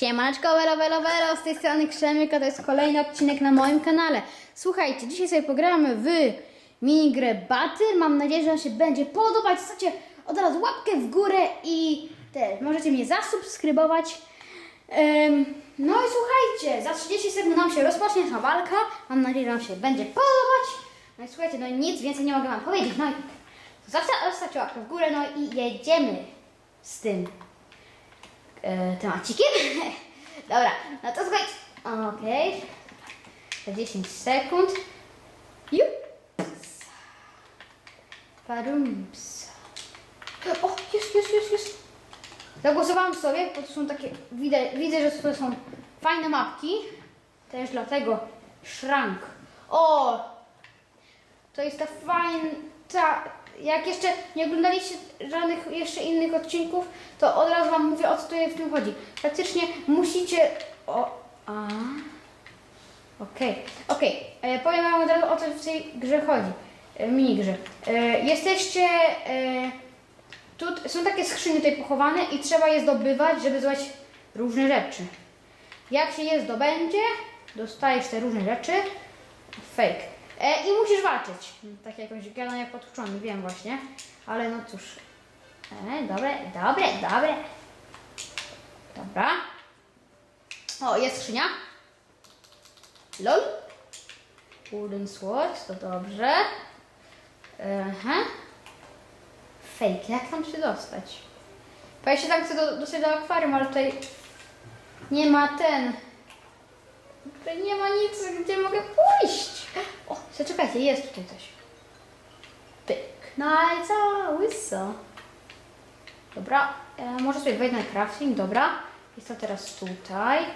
Siemaneczko, welo, welo, welo, z tej strony Krzemyka, to jest kolejny odcinek na moim kanale. Słuchajcie, dzisiaj sobie pogramy w minigrę Battle, mam nadzieję, że Wam się będzie podobać. Zostawcie od razu łapkę w górę i też możecie mnie zasubskrybować. No i słuchajcie, za 30 sekund nam się rozpocznie ta walka, mam nadzieję, że Wam się będzie podobać. No i słuchajcie, no nic więcej nie mogę Wam powiedzieć, no i zawsze zostawcie łapkę w górę, no i jedziemy z tym temacikiem. Dobra, no to słuchajcie. Okej. Za 10 sekund. Jups. Parumps. O, jest, jest, jest, jest. Zagłosowałam sobie, bo to są takie, widzę, widzę, że to są fajne mapki. Też dlatego szrank. O, to jest ta fajna, ta, jak jeszcze nie oglądaliście żadnych jeszcze innych odcinków, to od razu Wam mówię o co tutaj w tym chodzi. Praktycznie musicie, o, a, okej, okej, E, powiem Wam od razu o co w tej grze chodzi, e, minigrze. E, jesteście, e, tu są takie skrzynie tutaj pochowane i trzeba je zdobywać, żeby zdobyć różne rzeczy. Jak się je zdobędzie, dostajesz te różne rzeczy. Fake. E, I musisz walczyć. Tak jakąś gadam jak potłuczony, wiem właśnie. Ale no cóż. E, dobre, dobre, dobre. Dobra. O, jest skrzynia. LOL. Wooden sword, to dobrze. Aha. Fake, jak tam się dostać? Bo ja się tam chcę do, dostać do akwarium, ale tutaj nie ma ten. Tutaj nie ma nic, gdzie mogę. O, zaczekajcie, jest tutaj coś. Pyk. No i co? Łyso. Dobra, e, może sobie wejdę na crafting, dobra. Jest to teraz tutaj.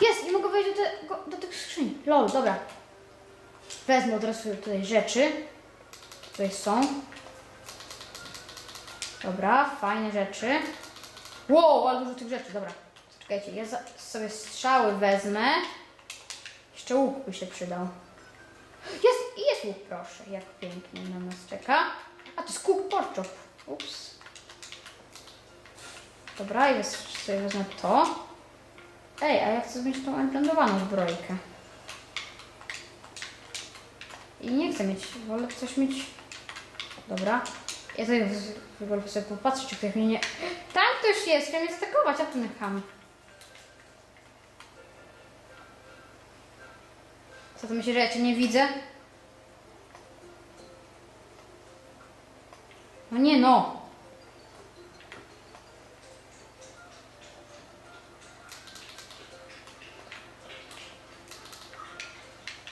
Jest, i mogę wejść do, tego, do tych skrzyń. Lol, dobra. Wezmę od razu tutaj rzeczy. Tutaj są. Dobra, fajne rzeczy. Wow, ale dużo tych rzeczy, dobra. Czekajcie, ja sobie strzały wezmę. Jeszcze łuk by się przydał. Jest, jest łuk, proszę. Jak pięknie na nas czeka. A to jest kuk porczop. Ups. Dobra, wez- sobie wezmę to. Ej, a ja chcę mieć tą emblendowaną zbrojkę. I nie chcę mieć, wolę coś mieć. Dobra. Ja sobie w- sobie popatrzeć, czy ktoś mnie nie... Tam ktoś jest, chciał mnie zaatakować, a tu necham. Co to myślisz, że ja cię nie widzę? No nie no.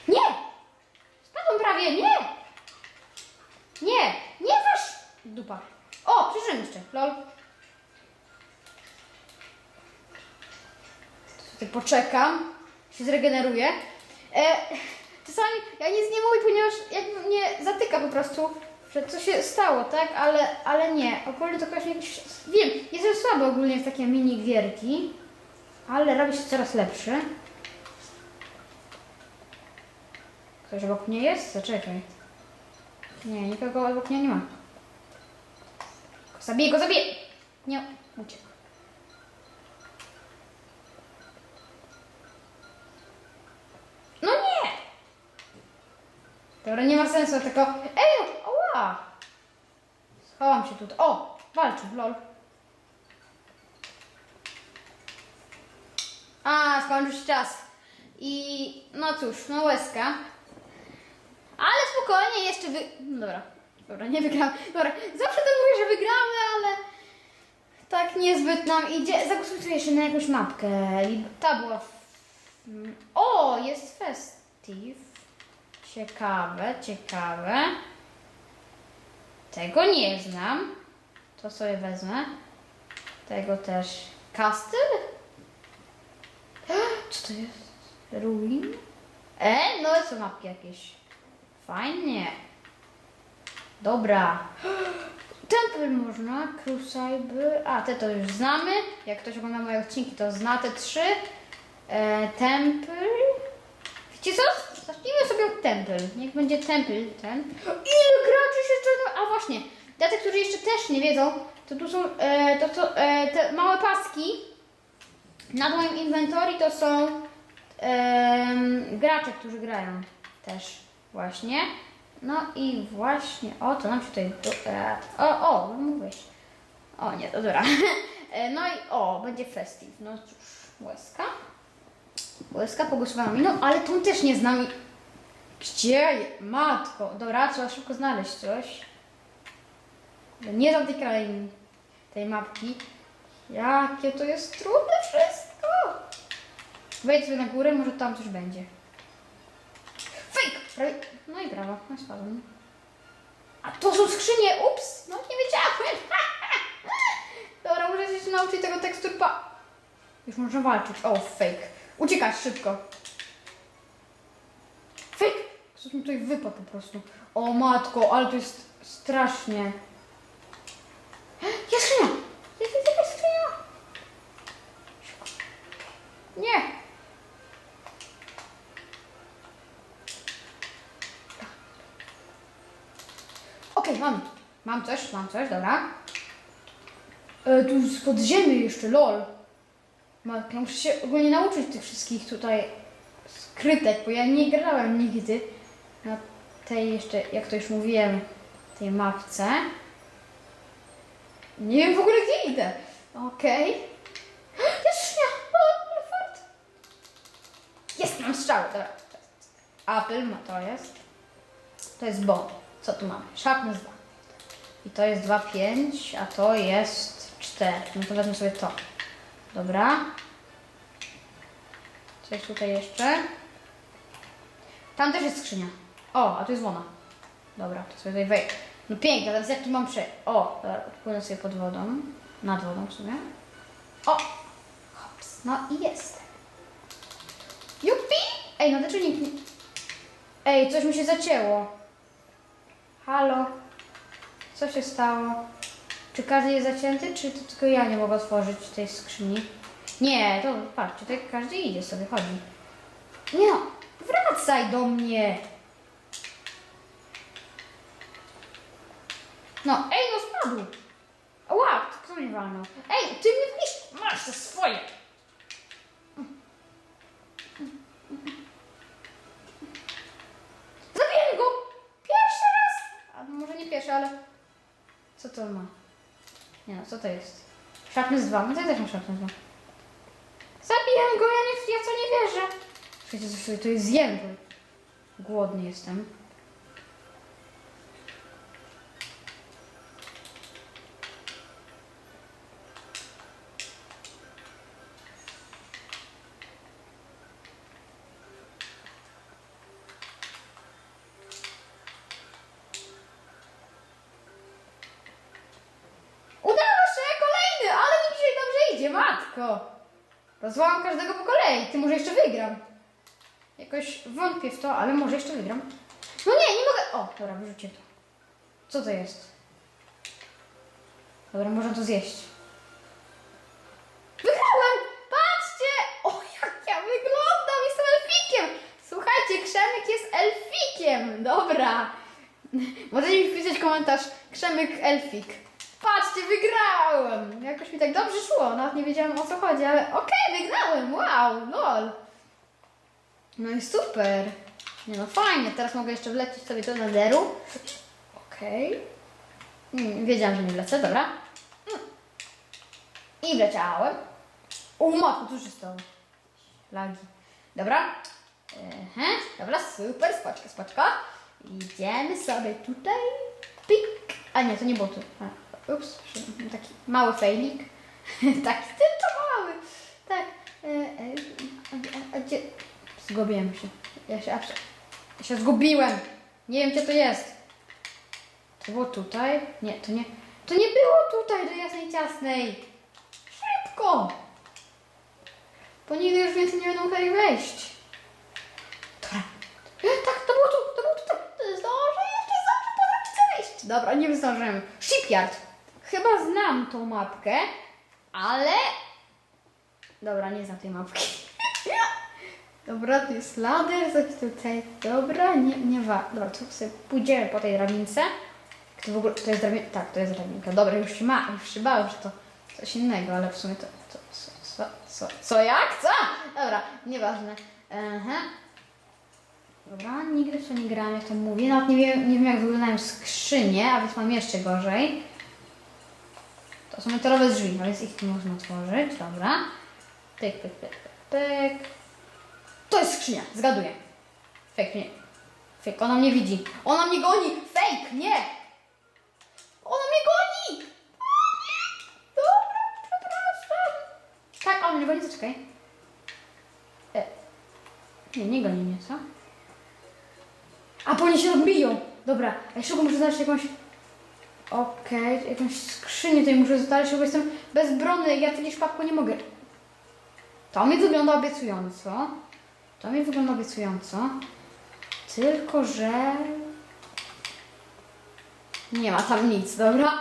Nie! Spadłem prawie, nie! Nie, nie wasz... Dupa. O, przeżyłem jeszcze, lol. Tutaj poczekam, się zregeneruję. E, czasami ja nic nie mówię, ponieważ jak mnie zatyka po prostu, że co się stało, tak? Ale, ale nie, ogólnie to właśnie jakiś... Wiem, jestem słaby ogólnie w takie mini gierki, ale robi się coraz lepszy. Ktoś obok mnie jest? Zaczekaj. Nie, nikogo obok mnie nie ma. Zabiję go, zabiję! Nie, uciekł. No nie! Dobra, nie ma sensu, tylko... Ej, oła! Schowam się tutaj. O! Walczy, lol. A, skończył się czas. I no cóż, no łezka. Ale spokojnie, jeszcze wy... No Dobra, dobra, nie wygramy. Dobra, zawsze to mówię, że wygramy, ale tak niezbyt nam idzie. Zagłosujcie jeszcze na jakąś mapkę. Ta była... O, jest festive. Ciekawe, ciekawe. Tego nie znam. To sobie wezmę. Tego też. Castle? Co to jest? Ruin? E, no są mapki jakieś. Fajnie. Dobra. Temple można, Crucible. A, te to już znamy. Jak ktoś ogląda moje odcinki, to zna te trzy. E, temple. Wiecie co? Zacznijmy sobie od Temple. Niech będzie Temple ten. Ile graczy się jeszcze... A właśnie, dla tych, którzy jeszcze też nie wiedzą, to tu są e, to, to, e, te małe paski Na moim inwentory to są em, gracze, którzy grają też właśnie. No i właśnie, o to nam się tutaj... E, o, o, mówisz. O nie, to dobra. E, No i o, będzie festive. No cóż, łezka. Łezka pogłosowana no ale tą też nie znam. Gdzie? Matko. Dobra, trzeba szybko znaleźć coś. Nie znam tej krainy, tej mapki. Jakie to jest trudne wszystko. Wejdź sobie na górę, może tam coś będzie. Fake! Prawie... No i brawo, no spadłem. A to są skrzynie, ups! No nie wiedziałem. Dobra, muszę się nauczyć tego tekstur pa... Już można walczyć. O, fake. Uciekać szybko. Coś mi tutaj wypadł po prostu. O matko, ale to jest strasznie. Jest skrzynia! Jest, jest skrzynia! Nie! Okej, mam. Mam coś, mam coś, dobra. E, tu z podziemi jeszcze, lol. Matko, muszę się ogólnie nauczyć tych wszystkich tutaj skrytek, bo ja nie grałem nigdy na tej jeszcze, jak to już mówiłem, tej mapce. Nie wiem w ogóle gdzie idę. Okej. Jest skrzynia! O, ale fart. Jest, mam strzał, dobra. Apple, ma to jest. To jest bomb. Co tu mamy? Sharpness 2. I to jest 2,5, a to jest 4. No to wezmę sobie to. Dobra. Coś tutaj jeszcze. Tam też jest skrzynia. O, a tu jest łona. Dobra, to sobie tutaj wejdę. No pięknie, teraz jak tu mam prze... O, dobra, płynę sobie pod wodą. Nad wodą w sumie. O! Hops. No i jest. Jupi! Ej, no dlaczego nikt nie... Ej, coś mi się zacięło. Halo? Co się stało? Czy każdy jest zacięty, czy tylko ja nie mogę otworzyć tej skrzyni? Nie, to patrzcie, tutaj każdy idzie sobie, chodzi. Nie no, wracaj do mnie! No, ej, no spadł! Ła, kto mnie walnął? Ej, ty mnie wnisz! Masz to swoje! Zabiję go! Pierwszy raz! A może nie pierwszy, ale... Co to ma? Nie no, co to jest? Sharpness 2, no to ja też mam Sharpness 2. Zabiję go, ja, nie, ja co nie wierzę. Sobie tu zjem, bo głodny jestem. Matko. Rozłam każdego po kolei, ty może jeszcze wygram. Jakoś wątpię w to, ale może jeszcze wygram. No nie, nie mogę. O, dobra, wyrzucię to. Co to jest? Dobra, można to zjeść. Wygrałem! Patrzcie! O, jak ja wyglądam! Jestem elfikiem! Słuchajcie, Krzemyk jest elfikiem! Dobra. Możecie mi wpisać komentarz Krzemyk elfik. Patrzcie, wygrałem! Jakoś mi tak dobrze szło, nawet nie wiedziałam o co chodzi, ale okej, wygrałem! Wow, lol! No i super! Nie no, fajnie, teraz mogę jeszcze wlecieć sobie do nederu. Okej. Mm, wiedziałam, że nie wlecę, dobra. Mm. I wleciałem. O matko, się stało? Lagi. Dobra. Ehe, dobra, super, spoczka, spoczka. Idziemy sobie tutaj. Pik. A nie, to nie było tu. A, ups, taki mały fejlik. taki tylko mały. Tak. E, e, a, gdzie? Zgubiłem się. Ja się, ja się zgubiłem. Nie wiem, gdzie to jest. To było tutaj? Nie, to nie. To nie było tutaj, do jasnej ciasnej. Szybko! Bo nigdy już więcej nie będą chcieli wejść. Dobra. Tak, to było tu, to było tutaj. Zdążę jeszcze, zdążę drodze wejść. Dobra, nie zdążyłem. Shipyard. Chyba znam tą mapkę, ale... Dobra, nie znam tej mapki. Dobra, tu jest lader, coś tutaj. Dobra, nie, nie wa. Dobra, to sobie pójdziemy po tej drabince. To w ogóle, to jest drabinka? Tak, to jest drabinka. Dobra, już się ma, już się bałem, że to coś innego, ale w sumie to, to, to, Co, co, co jak? Co? Dobra, nieważne. Aha. Dobra, nigdy w to nie grałam, jak to mówię. Nawet nie wiem, nie wiem jak wyglądają skrzynie, a więc mam jeszcze gorzej. To są metalowe drzwi, a więc ich nie można otworzyć. Dobra. Pyk, pyk, pyk, pyk. To jest skrzynia, zgaduję. Fake, nie. Fake, ona mnie widzi. Ona mnie goni! Fake, nie! Ona mnie goni! Dobra, przepraszam. Tak, on mnie goni, zaczekaj. E. Nie, nie goni mnie, co? A, bo oni się odbiją. Dobra, ja szybko muszę znaleźć jakąś... Okej, jakąś skrzynię tutaj muszę znaleźć, bo jestem bezbronny, ja tej szpapką nie mogę. To mi wygląda obiecująco. To mi wygląda obiecująco. Tylko, że... Nie ma tam nic, dobra?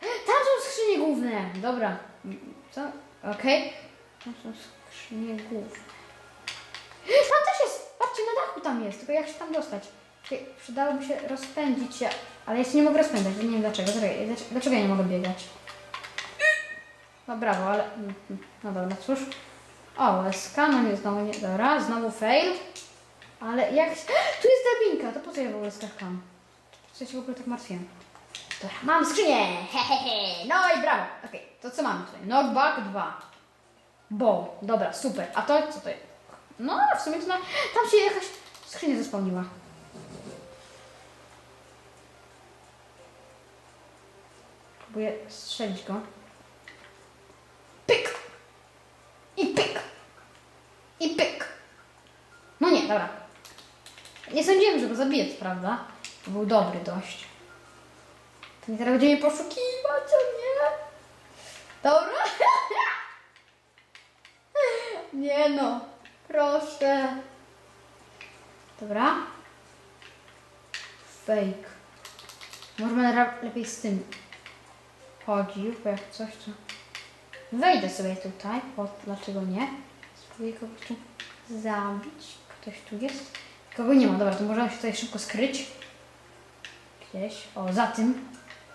Tam są skrzynie główne. Dobra. Co? Okej. Tam są skrzynie główne. Tam też jest! Patrzcie, na dachu tam jest. Tylko jak się tam dostać? Czekaj, Przydałoby się rozpędzić się. Ale ja się nie mogę rozpędzać, nie wiem dlaczego. Dlaczego, dlaczego ja nie mogę biegać? No brawo, ale... No dobra, cóż. O, łezka, no nie, znowu nie... Dobra, znowu fail. Ale jak... Tu jest drabinka, to po co ja w ogóle skakałam? Po co ja się w ogóle tak martwiłem? Dobra, mam skrzynię! Hehehe! No i brawo! Okej, to co mamy tutaj? Knockback 2. Bow. Dobra, super. A to co to jest? No, w sumie to na... Tam się jakaś skrzynia zespełniła. Próbuję strzelić go. Pyk! I pyk! I pyk! No nie, dobra. Nie sądziłem, że go zabiję, prawda. To był dobry dość. To nie teraz będzie mnie poszukiwać, o nie? Dobra? nie no, proszę. Dobra. Fake. Może lepiej z tym chodził, bo jak coś to... Wejdę sobie tutaj, bo dlaczego nie? Spróbuję kogoś tu zabić. Ktoś tu jest? Kogo nie ma, dobra, to możemy się tutaj szybko skryć. Gdzieś, o, za tym.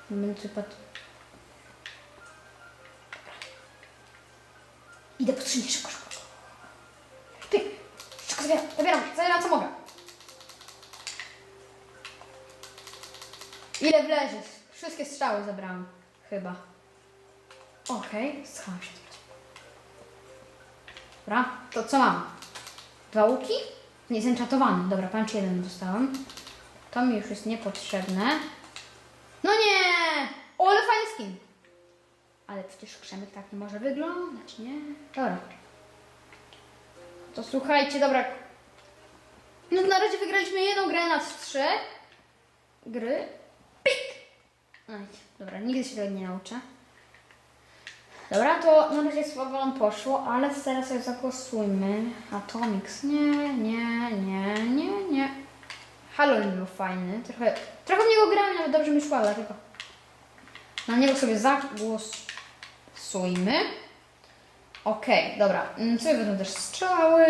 Dobra. Idę po skrzynię, szybko, szybko. Pyk! Szybko zabieram, zabieram, zabieram co mogę. Ile wleziesz? Wszystkie strzały zabrałam. Chyba. Okej, się tutaj. Dobra, to co mam? Dwa łuki? Nie, zenczatowany. Dobra, punch jeden dostałem. To mi już jest niepotrzebne. No nie! O, ale fajny skin. Ale przecież krzemek tak nie może wyglądać, nie? Dobra. To słuchajcie, dobra. No na razie wygraliśmy jedną grę na trzy gry. Pik! Oj, dobra, nigdy się tego nie nauczę. Dobra, to na razie słabo nam poszło, ale teraz sobie zagłosujmy. Atomics. Nie, nie, nie, nie, nie. Halloween był fajny. Trochę, trochę w niego grałem, nawet dobrze mi szło, dlatego na niego sobie zagłosujmy. Okej, dobra. Mm, Sobie będą też strzały.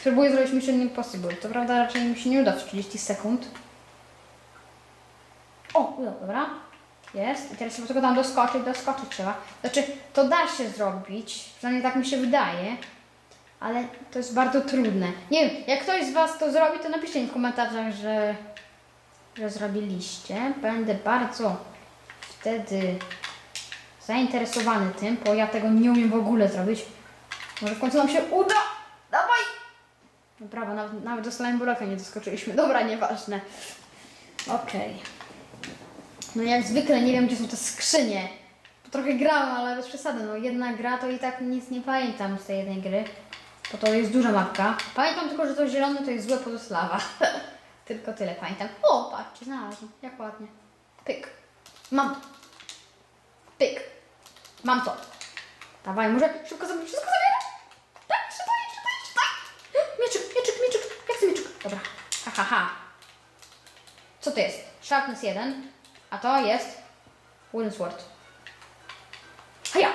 Spróbuję zrobić Mission Impossible. To prawda raczej mi się nie uda w 30 sekund. O, udało, dobra. Jest. I teraz trzeba tylko tam doskoczyć, doskoczyć trzeba. Znaczy, to da się zrobić, przynajmniej tak mi się wydaje, ale to jest bardzo trudne. Nie wiem, jak ktoś z Was to zrobi, to napiszcie mi w komentarzach, że, że zrobiliście. Będę bardzo wtedy zainteresowany tym, bo ja tego nie umiem w ogóle zrobić. Może w końcu nam się uda! Dawaj! No brawo, nawet, nawet do Slimebroka nie doskoczyliśmy. Dobra, nieważne. Okej. No jak zwykle nie wiem, gdzie są te skrzynie. Trochę grałam, ale bez przesady. No jedna gra to i tak nic nie pamiętam z tej jednej gry. Bo to jest duża mapka. Pamiętam tylko, że to zielone to jest złe podoslawa. tylko tyle pamiętam. O, patrzcie, znalazłam. Jak ładnie. Pyk. Mam. Pyk. Mam to. Dawaj, może szybko zrobić wszystko zabierać? Tak, szybko, szybko. Tak. Mieczyk, mieczyk, mieczyk. Jak chcę mieczyk? Dobra. Ha, ha, ha. Co to jest? Sharpness 1. A to jest Wooden Sword. Haja!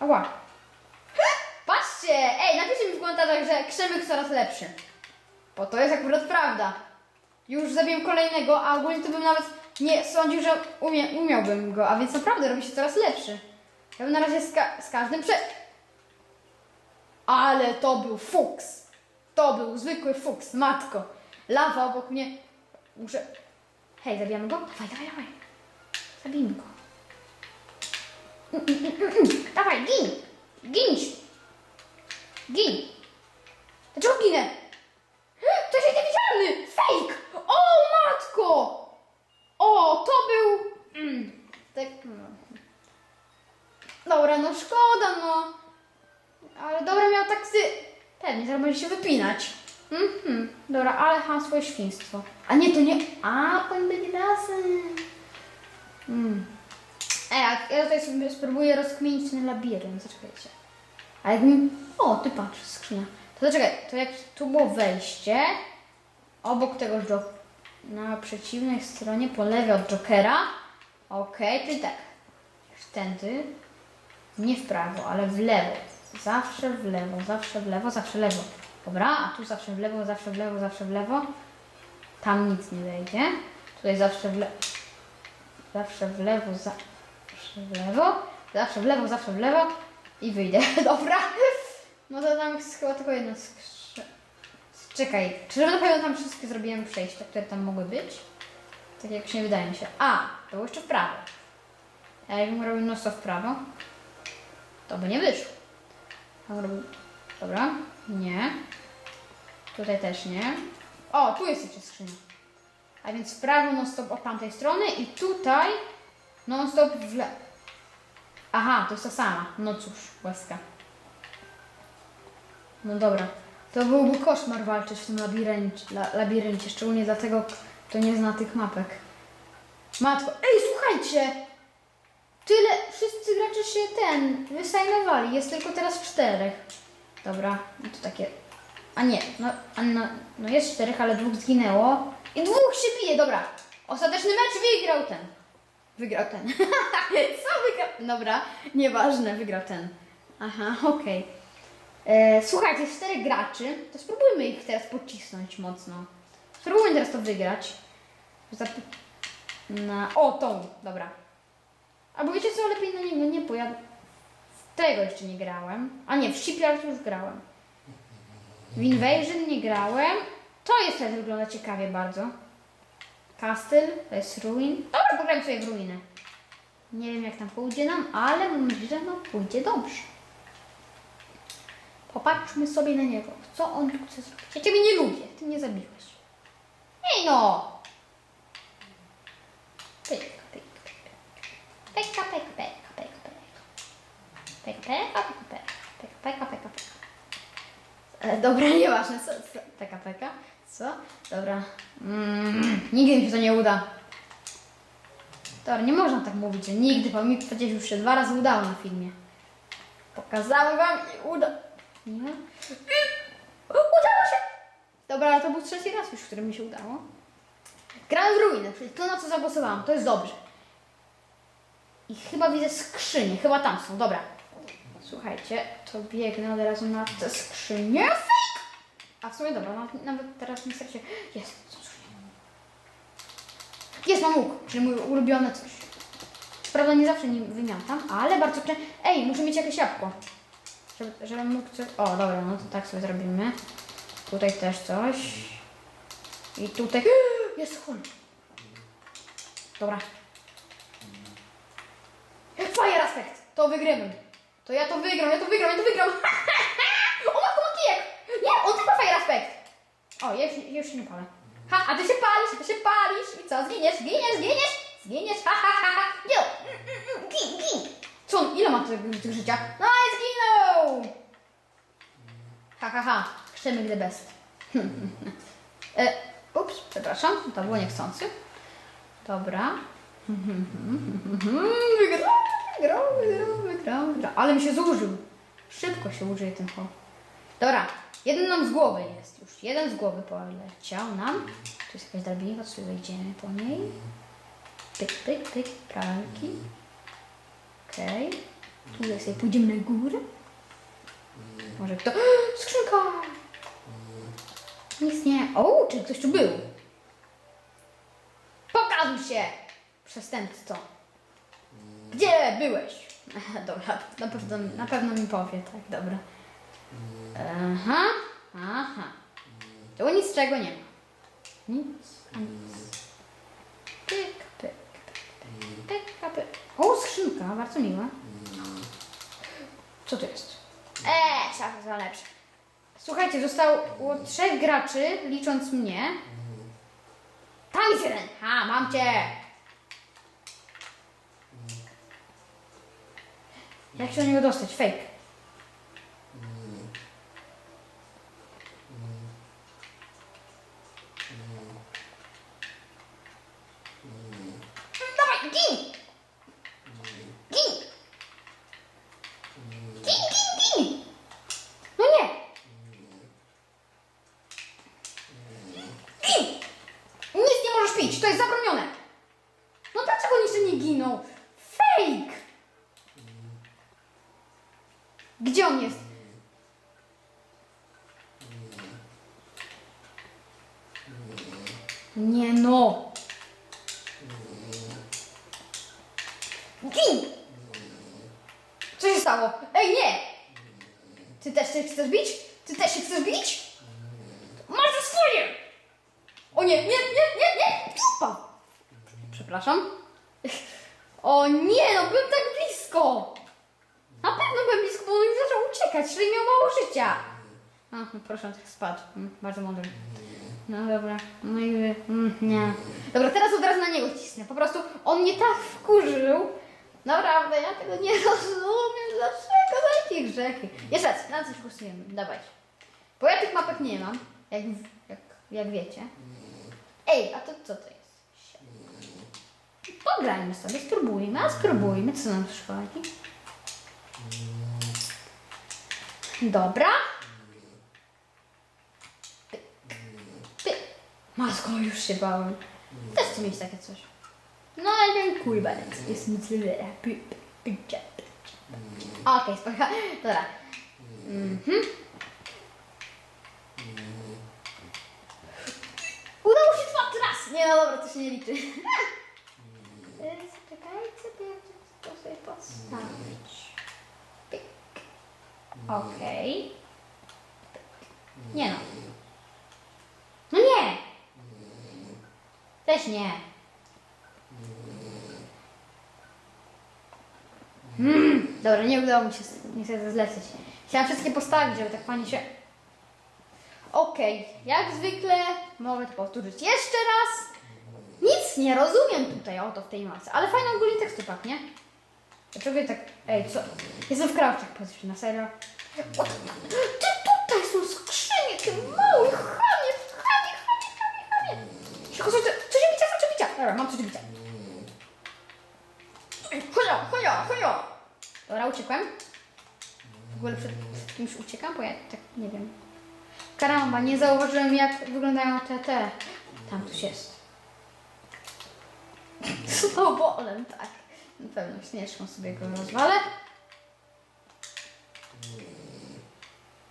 Ała. Patrzcie! Ej, napiszcie mi w komentarzach, że Krzemyk coraz lepszy. Bo to jest akurat prawda. Już zabiłem kolejnego, a ogólnie to bym nawet nie sądził, że umie, umiałbym go, a więc naprawdę robi się coraz lepszy. Ja bym na razie z, ka- z każdym prze... Ale to był fuks. To był zwykły fuks, matko. Lawa obok mnie. Muszę... Hej, zabijamy go? Dawaj, dawaj, dawaj. Zabijmy go. Dawaj, gin! Ginć! Gin! Dlaczego ginę? To jest niewidzialny! Fake! O, matko! O, to był... Mm, tak... No. Dobra, no szkoda, no. Ale dobra, miał tak sy... Pewnie, teraz będzie się wypinać. Mhm, dobra, ale hasło świństwo. A nie, to nie... A, powinien być razem. Mm. Ej, a ja tutaj sobie spróbuję rozkminić ten labirynt, zaczekajcie. A jakbym... O, ty patrz, skrzynia. To zaczekaj, to jak tu było wejście, obok tego jo- na przeciwnej stronie, po lewej od Jokera. Okej, czyli tak. Tędy. Nie w prawo, ale w lewo. Zawsze w lewo, zawsze w lewo, zawsze w lewo. Dobra, a tu zawsze w lewo, zawsze w lewo, zawsze w lewo. Tam nic nie wejdzie. Tutaj zawsze w lewo. Zawsze w lewo, zawsze w lewo. Zawsze w lewo, zawsze w lewo. I wyjdę. Dobra. No to tam jest chyba tylko jedno skrze... Czekaj, czy na pewno tam wszystkie zrobiłem przejścia, które tam mogły być? Tak jak nie wydaje mi się. A, to było jeszcze w prawo. A jakbym robił nosto w prawo, to by nie wyszło. Dobra, nie. Tutaj też nie. O, tu jest jeszcze skrzynia. A więc w prawo non-stop od tamtej strony i tutaj non-stop w le... Aha, to jest ta sama. No cóż, łaska. No dobra. To byłby koszmar walczyć w tym labiryncie, la, labiryncie, szczególnie dlatego, kto nie zna tych mapek. Matko, ej, słuchajcie! Tyle, wszyscy gracze się ten, wysajnowali, jest tylko teraz czterech. Dobra, no to takie... A nie, no, a no, no jest czterech, ale dwóch zginęło. I dwóch się bije, dobra. Ostateczny mecz wygrał ten. Wygrał ten. Co wygrał? Dobra, nieważne, wygrał ten. Aha, okej. E, Słuchajcie, jest czterech graczy, to spróbujmy ich teraz pocisnąć mocno. Spróbujmy teraz to wygrać. Zap... Na... O, tą, dobra. Albo wiecie co, lepiej na niego nie pojadę. Tego jeszcze nie grałem. A nie, w Shipyard już grałem. W Invasion nie grałem. To jest teraz wygląda ciekawie bardzo. Castle, to jest Ruin. Dobra, pograłem sobie w Ruinę. Nie wiem jak tam pójdzie nam, ale że no pójdzie dobrze. Popatrzmy sobie na niego. Co on tu chce zrobić? Ja ciebie nie lubię. Ty mnie zabiłeś. Ej no! Pyk, pyk, pyk. Peka, peka, peka. Peka, peka, peka, peka. Peka, peka. E, Dobra, nieważne. Co, co? Peka, peka. Co? Dobra. Mm, nigdy mi się to nie uda. Dobra, nie można tak mówić, że nigdy, bo mi przecież już się dwa razy udało na filmie. Pokazałem wam i uda... Nie? Udało się! Dobra, ale to był trzeci raz już, w którym mi się udało. Grałem w ruinę, czyli to na co zagłosowałam, to jest dobrze. I chyba widzę skrzynie, chyba tam są, dobra. Słuchajcie, to biegnę od razu na tę skrzynię. Fake! A w sumie dobra, nawet, nawet teraz mi serce... Jest, skrzynie. Jest, mam łuk, czyli mój ulubione coś. Prawda, nie zawsze nim wymiatam, ale bardzo często... Ej, muszę mieć jakieś jabłko. Żeby, żebym mógł coś... O, dobra, no to tak sobie zrobimy. Tutaj też coś. I tutaj... Jest hol. Dobra. Fire aspect! To wygramy. To ja to wygram, ja to wygram, ja to wygram. o matko, ma kijek! Nie, on tylko fire aspect. O, ja już, ja już się nie palę. Ha, a ty się palisz, ty się palisz. I co, zginiesz, zginiesz, zginiesz? Zginiesz, ha, ha, ha, ha. Nie, mm, mm, mm, gin, gin. Co on, ile ma tych, tych życia? No i zginął! Ha, ha, ha. Chcemy the best. e, ups, przepraszam, to było niechcący. Dobra. Wygrał, wygrał, wygrał, wygrał. Ale mi się zużył. Szybko się użyje ten hol. Dobra, jeden nam z głowy jest już. Jeden z głowy poleciał nam. Tu jest jakaś drabinka, sobie wejdziemy po niej. Pyk, pyk, pyk, pralki. Okej. Tu jest, pójdziemy na górę. Może kto... Skrzynka! Nic nie... O, czy ktoś tu był? Pokazuj się! przestępco. Gdzie byłeś? Dobra, na pewno, na pewno mi powie, tak, dobra. Aha, aha. Tu nic czego nie ma. Nic, a nic. Pyk, pyk, pyk, pyk, a pyk. O, skrzynka, bardzo miła. Co to jest? Eee, szafy za lepsze. Słuchajcie, zostało trzech graczy, licząc mnie. Tam jest jeden. Ha, mam cię. Jak się do niego dostać? Fake. Chcesz bić? Ty też się chcesz bić? Masz swoje! O nie, nie, nie, nie, nie! Dupa! Przepraszam. O nie, no byłem tak blisko! Na pewno byłem blisko, bo on mi zaczął uciekać, czyli miał mało życia. A, no proszę, tak spadł. Mm, bardzo mądry. No dobra, no i mm, nie. Dobra, teraz od razu na niego cisnę. Po prostu on mnie tak wkurzył. Naprawdę, ja tego nie rozumiem. Dlaczego za jakie grzechy? Jeszcze raz, na coś głosujemy. Dawajcie. Bo ja tych mapek nie mam, jak, jak, jak wiecie. Ej, a to co to jest? Pograjmy sobie, spróbujmy, a spróbujmy, co nam szkodzi. Dobra. Pyk, pyk. Matko, już się bałem. Też chcę mieć takie coś. No, dziękuję bardzo. Jest nic tyle. Pyk. Okej, spoko. Dobra. Mhm. Udało się czwarty raz! Nie, no dobra, to się nie liczy. E, Czekajcie, to sobie podstawić. Pyk. Okej. Nie no. No nie! Też nie. Dobra, nie udało mi się niestety zlecieć. Chciałam wszystkie postawić, żeby tak fajnie się... Okej, jak zwykle mogę to powtórzyć jeszcze raz. Nic nie rozumiem tutaj, oto w tej masce, ale fajną ogólnie teksturpak, nie? Dlaczego tak... Ej, co? Jestem w crouchach position, na serio? O, ty tutaj są skrzynie, ty mały chamie, chamie, chamie, chamie, chamie. Szybko, coś, coś bicia, coś do bicia. Dobra, mam coś do bicia. Chodź, chodź, chodź. Dobra, uciekłem. W ogóle przed, kimś uciekam, bo ja tak nie wiem. Karamba, nie zauważyłem jak wyglądają te, te. Tam coś jest. Snowballem, tak. Na pewno śnieżką sobie go rozwalę.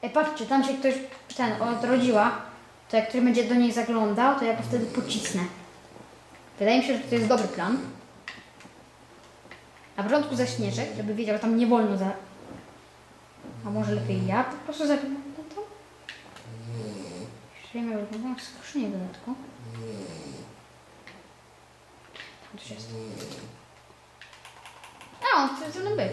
Ej, patrzcie, tam się ktoś ten odrodziła. To jak ktoś będzie do niej zaglądał, to ja go wtedy pocisnę. Wydaje mi się, że to jest dobry plan. Na początku za śnieżek, żeby wiedział, tam nie wolno za... A może lepiej ja po prostu zaglądam tam? Jeszcze miał wyglądać skrzynię w dodatku. Tam coś jest. A, on chce ze mną być.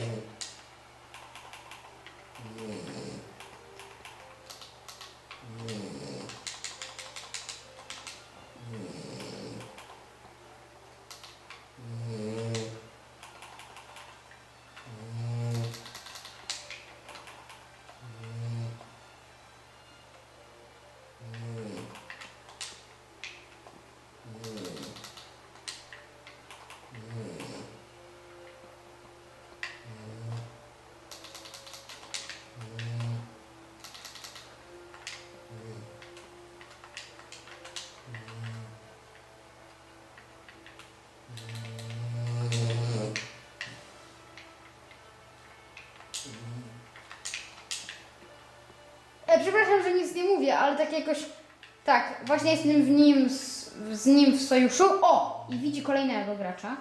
E, przepraszam, że nic nie mówię, ale tak jakoś. Tak, właśnie jestem w nim z, z nim w sojuszu. O! I widzi kolejnego gracza.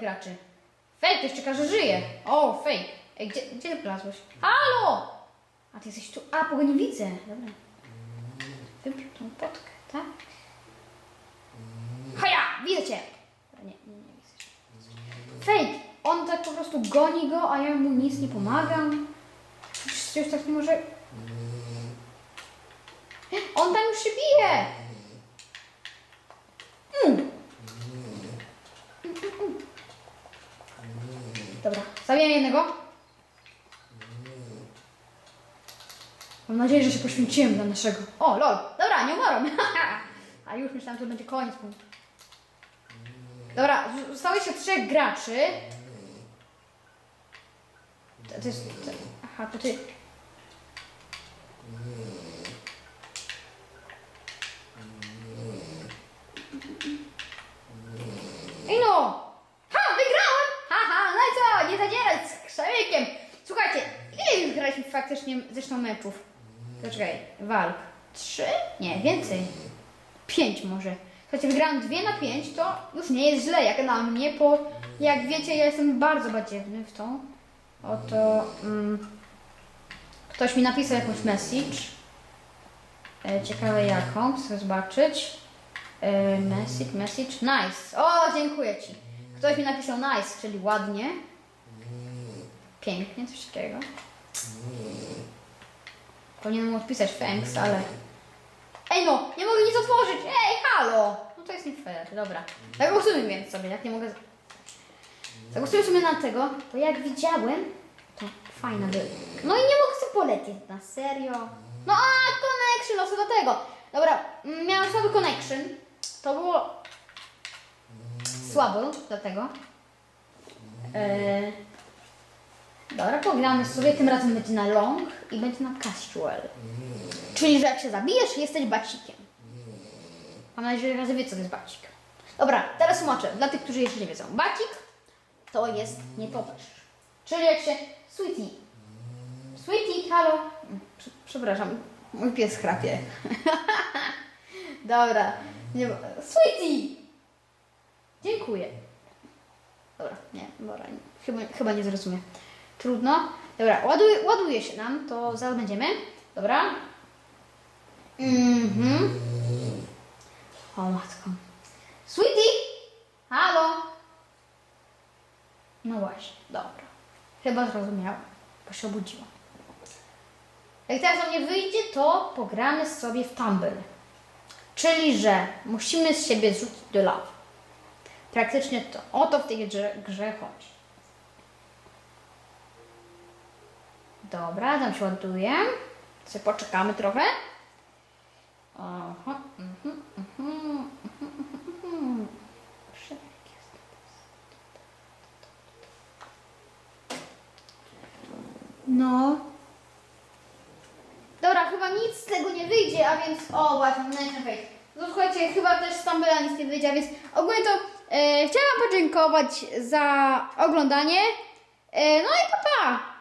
graczy. Fake, jeszcze każe żyje. O, fake. Ej, gdzie, gdzie ty plazłeś? Halo! A ty jesteś tu. A, bo go nie widzę. Dobra. Wybrał tą potkę, tak? Haja! Widzę cię! Nie, nie, nie widzę. On tak po prostu goni go, a ja mu nic nie pomagam. Już tak nie może... On tam już się bije! Mm. Dobra, zabiję jednego. Mam nadzieję, że się poświęciłem dla naszego. O, lol. Dobra, nie umarłem. A już myślałam, że będzie koniec punktu. Dobra, z- zostało jeszcze trzech graczy. To, to jest. To, aha, to ty. Ej no! Ha, wygrałem! Haha, no i co? Nie zadzierać z krzawikiem. Słuchajcie, ile już graliśmy faktycznie zresztą meczów? Poczekaj, walk. Trzy? Nie, więcej. Pięć może. Słuchajcie, wygrałam dwie na pięć, to już nie jest źle jak na mnie, bo jak wiecie, ja jestem bardzo badziewny w tą. Oto mm, ktoś mi napisał jakąś message. E, ciekawe jaką, chcę zobaczyć. E, message, message, nice. O, dziękuję Ci. Ktoś mi napisał nice, czyli ładnie. Pięknie, coś takiego. Powinienem odpisać thanks, ale... Ej no, nie mogę nic otworzyć! Ej, halo! No to jest nie fair, dobra. Zagłosujmy więc sobie, jak nie mogę... Zagłosuję sobie na tego, bo jak widziałem, to fajna by. No i nie mogę polecieć, na serio. No a, connection, no co do tego. Dobra, mm, miałam słaby connection. To było słabo, dlatego. Eee, dobra, pogramy sobie, tym razem będzie na long i będzie na casual. Czyli, że jak się zabijesz, jesteś bacikiem. Mam nadzieję, że każdy wie, co to jest bacik. Dobra, teraz tłumaczę. Dla tych, którzy jeszcze nie wiedzą. Bacik to jest nietoperz. Czyli jak się... Sweetie. Sweetie, halo. Prze- Przepraszam, mój pies chrapie. Dobra. Nie, Sweetie! Dziękuję. Dobra, nie, dobra, nie. Chyba, chyba nie zrozumie. Trudno. Dobra, ładuje, ładuje się nam, to zaraz będziemy. Dobra. Mhm. O matko. Sweetie! Halo! No właśnie, dobra. Chyba zrozumiałam, bo się obudziłam. Jak teraz on nie wyjdzie, to pogramy sobie w Tumble. Czyli, że musimy z siebie zrzucić do lawy. Praktycznie to. O to w tej grze, grze chodzi. Dobra, tam się ładuje. Sobie poczekamy trochę. Mhm, mhm, mhm. No. Chyba nic z tego nie wyjdzie, a więc. O, właśnie, Fake. No słuchajcie, chyba też z Tumblra nic nie wyjdzie, a więc ogólnie to e, chciałam podziękować za oglądanie. E, no i pa, pa!